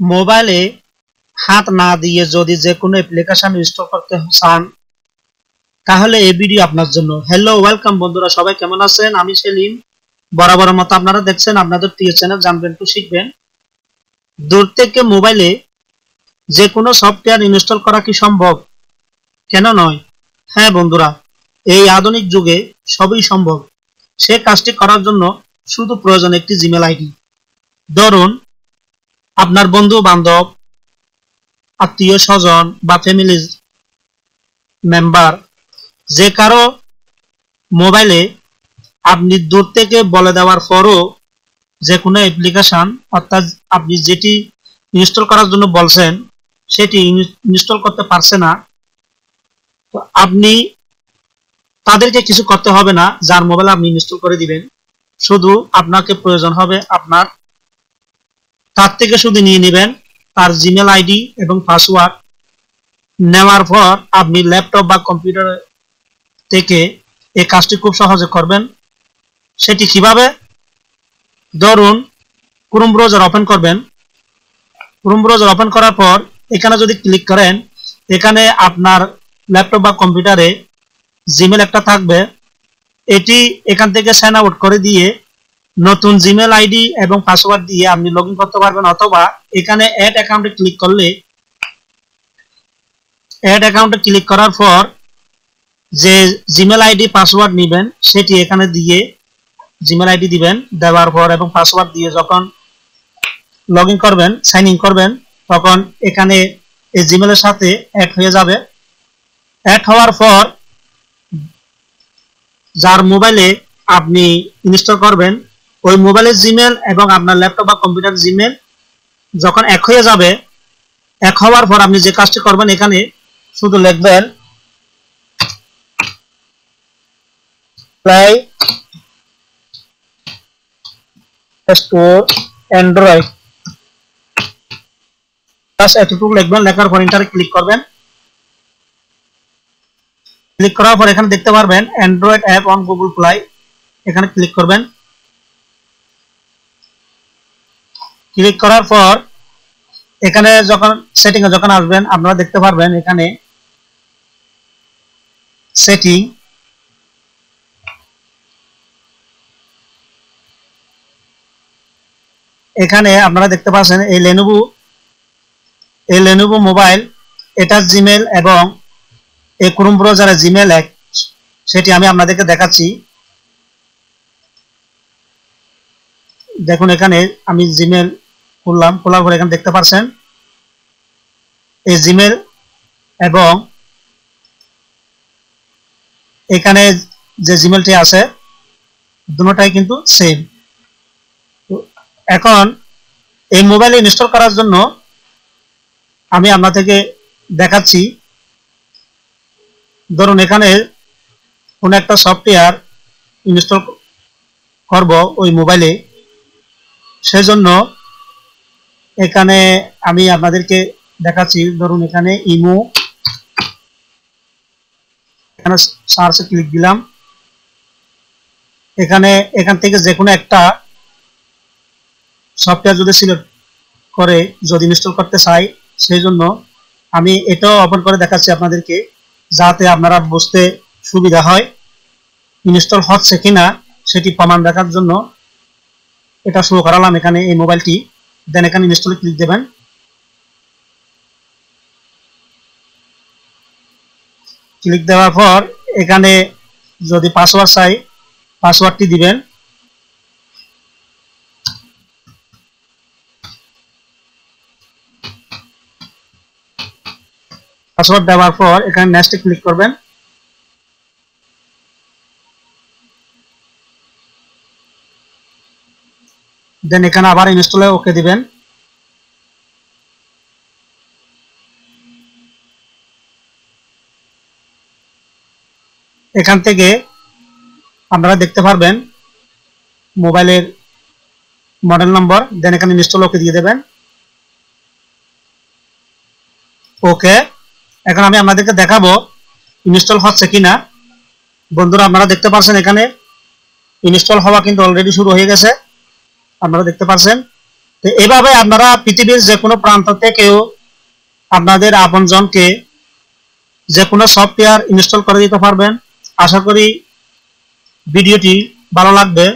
মোবাইলে হাত না দিয়ে যদি যে কোনো অ্যাপ্লিকেশন ইনস্টল করতে চান, তাহলে এই ভিডিও আপনার জন্য। হ্যালো ওয়েলকাম বন্ধুরা, সবাই কেমন আছেন? আমি সেলিম। বরাবর মতো আপনারা দেখছেন আপনাদের প্রিয় চ্যানেল জানবেন তো শিখবেন। দূর থেকে মোবাইলে যে কোনো সফটওয়্যার ইনস্টল করা কি সম্ভব? কেন নয়? হ্যাঁ বন্ধুরা, এই আধুনিক যুগে সবই সম্ভব। সে কাজটি করার জন্য শুধু প্রয়োজন একটি জিমেল আইডি। ধরুন আপনার বন্ধু বান্ধব, আত্মীয় স্বজন বা ফ্যামিলি মেম্বার যে কারও মোবাইলে আপনি দূর থেকে বলে দেওয়ার পরও যে কোনো অ্যাপ্লিকেশন অর্থাৎ আপনি যেটি ইনস্টল করার জন্য বলছেন, সেটি ইনস্টল করতে পারছে না, তো আপনি তাদেরকে কিছু করতে হবে না, যার মোবাইল আপনি ইনস্টল করে দিবেন। শুধু আপনাকে প্রয়োজন হবে আপনার তার থেকে শুধু নিয়ে নেবেন তার জিমেল আইডি এবং পাসওয়ার্ড নেওয়ার পর আপনি ল্যাপটপ বা কম্পিউটার থেকে এই কাজটি খুব সহজে করবেন। সেটি কীভাবে? ধরুন ক্রোম ব্রাউজার ওপেন করবেন। ক্রোম ব্রাউজার ওপেন করার পর এখানে যদি ক্লিক করেন, এখানে আপনার ল্যাপটপ বা কম্পিউটারে জিমেল একটা থাকবে। এটি এখান থেকে সাইন আউট করে দিয়ে নতুন জিমেল আইডি এবং পাসওয়ার্ড দিয়ে আপনি লগ করতে পারবেন অথবা এখানে অ্যাড অ্যাকাউন্টে ক্লিক করলে অ্যাড অ্যাকাউন্টে ক্লিক করার পর যে জিমেল আইডি পাসওয়ার্ড নেবেন, সেটি এখানে দিয়ে জিমেল আইডি দিবেন, দেওয়ার পর এবং পাসওয়ার্ড দিয়ে যখন লগ করবেন সাইন ইন করবেন, তখন এখানে এই জিমেলের সাথে অ্যাড হয়ে যাবে। অ্যাড হওয়ার পর যার মোবাইলে আপনি ইনস্টল করবেন ওই মোবাইলের জিমেল এবং আপনার ল্যাপটপ বা কম্পিউটার জিমেল যখন এক হয়ে যাবে, এক হওয়ার পর আপনি যে কাজটি করবেন এখানে শুধু লিখবেন প্লাই স্টোর অ্যান্ড্রয়েড বাস এতটুকু লিখবেন, লেখার পর ইন্টারে ক্লিক করবেন। ক্লিক করার পর এখানে দেখতে পারবেন Android app on Google play এখানে ক্লিক করবেন। ক্লিক করার পর, এখানে যখন সেটিং এ যখন আসবেন, আপনারা দেখতে পারবেন এখানে সেটিং এখানে আপনারা দেখতে পাচ্ছেন এই লেনোভো এই লেনোভো মোবাইল এটা জিমেল এবং এই ক্রোম ব্রাউজারের জিমেল এক। সেটি আমি আপনাদেরকে দেখাচ্ছি। দেখুন এখানে আমি জিমেল খুললাম, খোলার পরে এখানে দেখতে পাচ্ছেন এই জিমেল এবং এখানে যে জিমেলটি আছে দুটোটাই কিন্তু সেম এখন এই মোবাইলে ইনস্টল করার জন্য আমি আপনাদেরকে দেখাচ্ছি, ধরুন এখানে কোন একটা সফটওয়্যার ইনস্টল করব ওই মোবাইলে সেজন্য এখানে আমি আপনাদেরকে দেখাচ্ছি, ধরুন এখানে ইমো। এখানে সার্চে ক্লিক দিলাম। এখানে, এখান থেকে যে কোনো একটা সফটওয়্যার যদি সিলেক্ট করে, যদি ইনস্টল করতে চাই সেই জন্য আমি এটাও ওপেন করে দেখাচ্ছি আপনাদেরকে, যাতে আপনারা বুঝতে সুবিধা হয় ইনস্টল হচ্ছে কিনা, সেটি প্রমাণ দেখার জন্য এটা শুরু করালাম এখানে এই মোবাইলটি দেন এখানে ইনস্টলে ক্লিক দেবেন ক্লিক দেওয়ার পর, এখানে যদি পাসওয়ার্ড চাই পাসওয়ার্ডটি দিবেন। পাসওয়ার্ড দেওয়ার পর, এখানে নেক্সটে ক্লিক করবেন। দেন এখানে আবার ইনস্টলে ওকে দিবেন। এখান থেকে আপনারা দেখতে পারবেন মোবাইলের মডেল নম্বর। দেন এখানে ইনস্টল ওকে দিয়ে দেবেন। ওকে, এখন আমি আপনাদেরকে দেখাবো ইনস্টল হচ্ছে কিনা। বন্ধুরা, আপনারা দেখতে পাচ্ছেন এখানে ইনস্টল হওয়া কিন্তু অলরেডি শুরু হয়ে গেছে। আপনারা দেখতে পাচ্ছেন। তো এভাবে আপনারা পৃথিবীর যে কোনো প্রান্ত থেকেও আপনাদের আপনজনকে যে কোনো সফটওয়্যার ইনস্টল করে দিতে পারবেন। আশা করি ভিডিওটি ভালো লাগবে।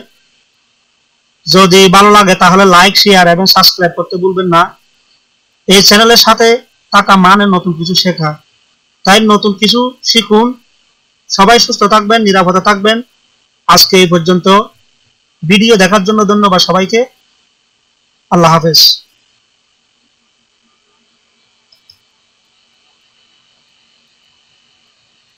যদি ভালো লাগে তাহলে লাইক শেয়ার এবং সাবস্ক্রাইব করতে ভুলবেন না। এই চ্যানেলের সাথে থাকা মানে নতুন কিছু শেখা। তাই নতুন কিছু শিখুন। সবাই সুস্থ থাকবেন, নিরাপদে থাকবেন। আজকে এই পর্যন্ত। ভিডিও দেখার জন্য ধন্যবাদ সবাইকে। আল্লাহ হাফেজ।